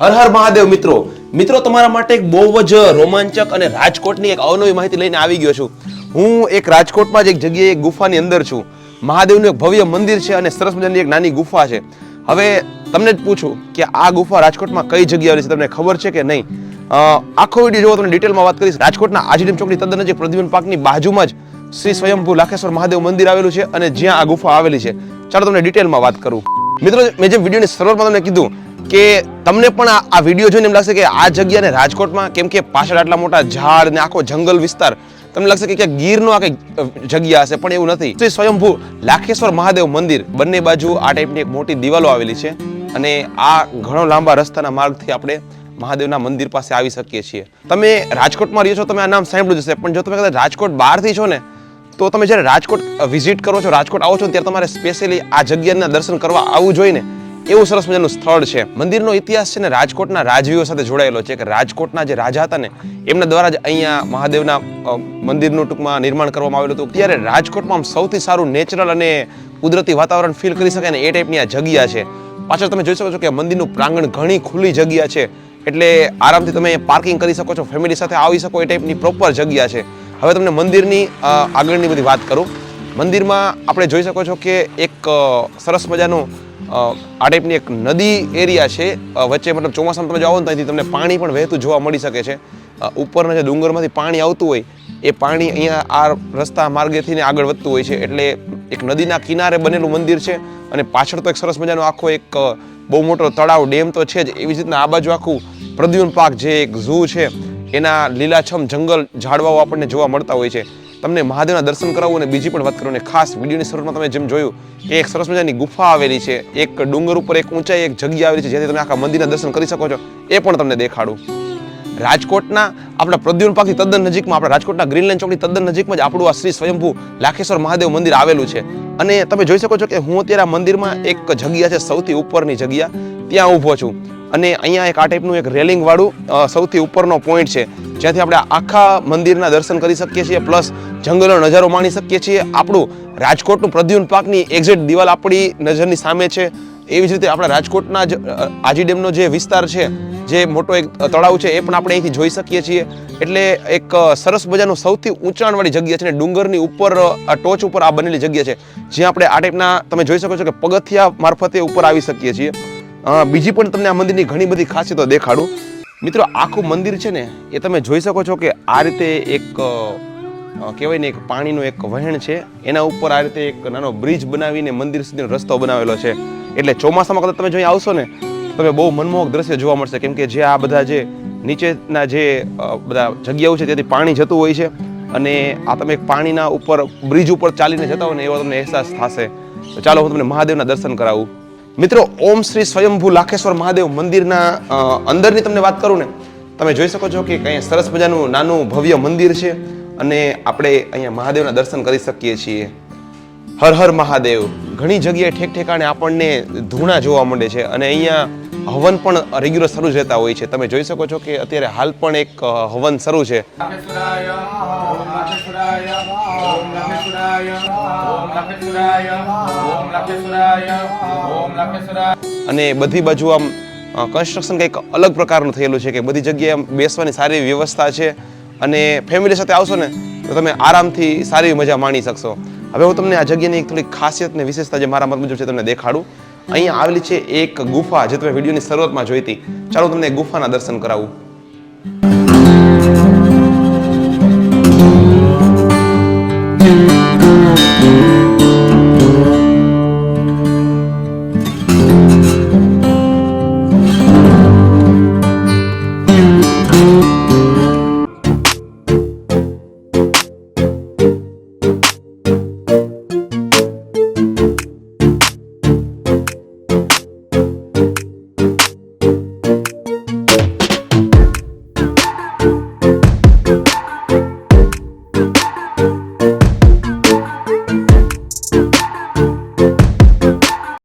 હર હર મહાદેવ મિત્રો. મિત્રો, તમારા માટે એક બહુ જ રોમાંચક અને રાજકોટની એક અવનવી માહિતી લઈને આવી ગયો છું. હું એક રાજકોટમાં જ એક જગ્યાએ એક ગુફાની અંદર છું. મહાદેવનું એક ભવ્ય મંદિર છે અને સરસ મજાની એક નાની ગુફા છે. હવે તમને જ પૂછું કે આ ગુફા રાજકોટમાં કઈ જગ્યાએ છે? તમને ખબર છે કે નહીં? આખો વીડિયો જોવો, તમને ડિટેલમાં વાત કરીશ. રાજકોટના આજીડેમ ચોકની તદ્દન નજીક પ્રદ્યુમન પાર્કની બાજુમાં જ શ્રી સ્વયંભૂ લાખેશ્વર મહાદેવ મંદિર આવેલું છે અને જ્યાં આ ગુફા આવેલી છે. ચાલો તમને ડિટેલમાં વાત કરું. મિત્રો, મેં જે વિડીયોની શરૂઆતમાં તમને કીધું કે તમને પણ આ વીડિયો જોઈને એમ લાગશે કે આ જગ્યાને રાજકોટમાં કેમ કે પાછળ આટલા મોટા ઝાડ ને આખો જંગલ વિસ્તાર, તમને લાગશે કે ક્યાંક ગીરનો આ કંઈક જગ્યા હશે, પણ એવું નથી. શ્રી સ્વયંભૂ લાખેશ્વર મહાદેવ મંદિર બંને બાજુ આ ટાઈપની એક મોટી દિવાલો આવેલી છે અને આ ઘણો લાંબા રસ્તાના માર્ગથી આપણે મહાદેવના મંદિર પાસે આવી શકીએ છીએ. તમે રાજકોટમાં રહ્યો છો, તમે આ નામ સાંભળ્યું જશે પણ જો તમે કદાચ રાજકોટ બહારથી છો ને, તો તમે જ્યારે રાજકોટ વિઝિટ કરો છો, રાજકોટ આવો છો ત્યારે તમારે સ્પેશિયલી આ જગ્યાના દર્શન કરવા આવવું જોઈએ ને એવું સરસ મજાનું સ્થળ છે. મંદિરનો ઇતિહાસ છે ને રાજકોટના રાજવીઓ સાથે જોડાયેલો છે કે રાજકોટના જે રાજા હતા ને, એમના દ્વારા જ અહીંયા મહાદેવના મંદિરનું ટૂંકમાં નિર્માણ કરવામાં આવેલું હતું. ત્યારે રાજકોટમાં આમ સૌથી સારું નેચરલ અને કુદરતી વાતાવરણ ફીલ કરી શકાય ને એ ટાઈપની આ જગ્યા છે. પાછળ તમે જોઈ શકો છો કે મંદિરનું પ્રાંગણ ઘણી ખુલ્લી જગ્યા છે. એટલે આરામથી તમે પાર્કિંગ કરી શકો છો ફેમિલી સાથે આવી શકો એ ટાઈપની પ્રોપર જગ્યા છે. હવે તમને મંદિરની આગળની બધી વાત કરું. મંદિરમાં આપણે જોઈ શકો છો કે એક સરસ મજાનું આ ટાઈપની એક નદી એરિયા છે. વચ્ચે મતલબ ચોમાસામાં તમે જાઓ ને ત્યાંથી તમને પાણી પણ વહેતું જોવા મળી શકે છે. ઉપરના જે ડુંગરમાંથી પાણી આવતું હોય, એ પાણી અહીંયા આ રસ્તા માર્ગેથી આગળ વધતું હોય છે. એટલે એક નદીના કિનારે બનેલું મંદિર છે અને પાછળ તો એક સરસ મજાનો આખો એક બહુ મોટો તળાવ, ડેમ તો છે જ. એવી જ રીતના આ બાજુ આખું પ્રદ્યુન પાર્ક જે એક ઝૂ છે, એના લીલાછમ જંગલ ઝાડવાઓ આપણને જોવા મળતા હોય છે. તમને મહાદેવના દર્શન કરાવવું અને બીજી પણ વાત કરું અને ખાસ વિડીયોની શરૂઆતમાં તમે જેમ જોયું કે એક સરસ મજાની ગુફા આવેલી છે, એક ડુંગર ઉપર એક ઊંચાઈ, એક જગ્યા આવેલી છે જ્યાંથી તમે આખા મંદિરના દર્શન કરી શકો છો, એ પણ તમને દેખાડું. રાજકોટના આપણા પ્રદ્યુન પાકથી તદ્દન નજીકમાં, આપણા રાજકોટના ગ્રીનલેન્ડ ચોકની તદ્દન નજીકમાં જ આપણું આ શ્રી સ્વયંભૂ લાખેશ્વર મહાદેવ મંદિર આવેલું છે. અને તમે જોઈ શકો છો કે હું અત્યારે આ મંદિરમાં એક જગ્યા છે, સૌથી ઉપરની જગ્યા, ત્યાં ઊભો છું. અને અહીંયા એક આ ટાઈપનું એક રેલિંગ વાળું સૌથી ઉપરનો પોઈન્ટ છે. જ્યાંથી આપણે આખા મંદિરના દર્શન કરી શકીએ છીએ, પ્લસ જંગલનો નજારો માણી શકીએ છીએ. આપણું રાજકોટનું પ્રદ્યુન પાકની એક્ઝેક્ટ દિવાલ આપણી નજરની સામે છે. એવી જ રીતે આપણા રાજકોટના જ આજી ડેમનો જે વિસ્તાર છે, જે મોટો એક તળાવ છે, એ પણ આપણે અહીંથી જોઈ શકીએ છીએ. એટલે એક સરસ મજાનું સૌથી ઊંચાણવાળી જગ્યા છે ને ડુંગરની ઉપર ટોચ ઉપર આ બનેલી જગ્યા છે. જ્યાં આપણે આ ટાઈપના તમે જોઈ શકો છો કે પગથિયા મારફતે ઉપર આવી શકીએ છીએ. બીજી પણ તમને આ મંદિરની ઘણી બધી ખાસિયતો દેખાડું. મિત્રો, આખું મંદિર છે ને, એ તમે જોઈ શકો છો કે આ રીતે એક કહેવાય ને એક પાણીનું એક વહેણ છે. એના ઉપર આ રીતે એક નાનો બ્રિજ બનાવીને મંદિર સુધીનો રસ્તો બનાવેલો છે. એટલે ચોમાસામાં કદાચ તમે જો આવશો ને, તમે બહુ મનમોહક દ્રશ્ય જોવા મળશે. કેમ કે જે આ બધા જે નીચેના જે બધા જગ્યાઓ છે, ત્યાંથી પાણી જતું હોય છે. અને આ તમે પાણીના ઉપર, બ્રિજ ઉપર ચાલીને જતા હોય ને, એવો તમને અહેસાસ થશે. તો ચાલો, હું તમને મહાદેવના દર્શન કરાવું. મિત્રો, ઓમ શ્રી સ્વયંભૂ લાખેશ્વર મહાદેવ મંદિરના અંદરની તમને વાત કરું ને, તમે જોઈ શકો છો કે કંઈ સરસ મજાનું નાનું ભવ્ય મંદિર છે અને આપણે અહીંયા મહાદેવના દર્શન કરી શકીએ છીએ. હર હર મહાદેવ. ઘણી જગ્યાએ ઠેક ઠેકાણે આપણને ધૂણા જોવા મળે છે અને અહીંયા હવન પણ રેગ્યુલર શરૂ જ રહેતા હોય છે. તમે જોઈ શકો છો કે અત્યારે હાલ પણ એક હવન શરૂ છે. અને બધી બાજુ આમ કન્સ્ટ્રક્શન કંઈક અલગ પ્રકારનું થયેલું છે કે બધી જગ્યાએ બેસવાની સારી વ્યવસ્થા છે અને ફેમિલી સાથે આવશો ને તો તમે આરામથી સારી મજા માણી શકશો. હવે હું તમને આ જગ્યાની એક થોડી ખાસિયત ને વિશેષતા જે મારા મત મુજબ છે તમને દેખાડું. અહીંયા આવેલી છે એક ગુફા, જે તમે વિડીયોની શરૂઆતમાં જોઈ હતી. ચાલો તમને ગુફાના દર્શન કરાવું.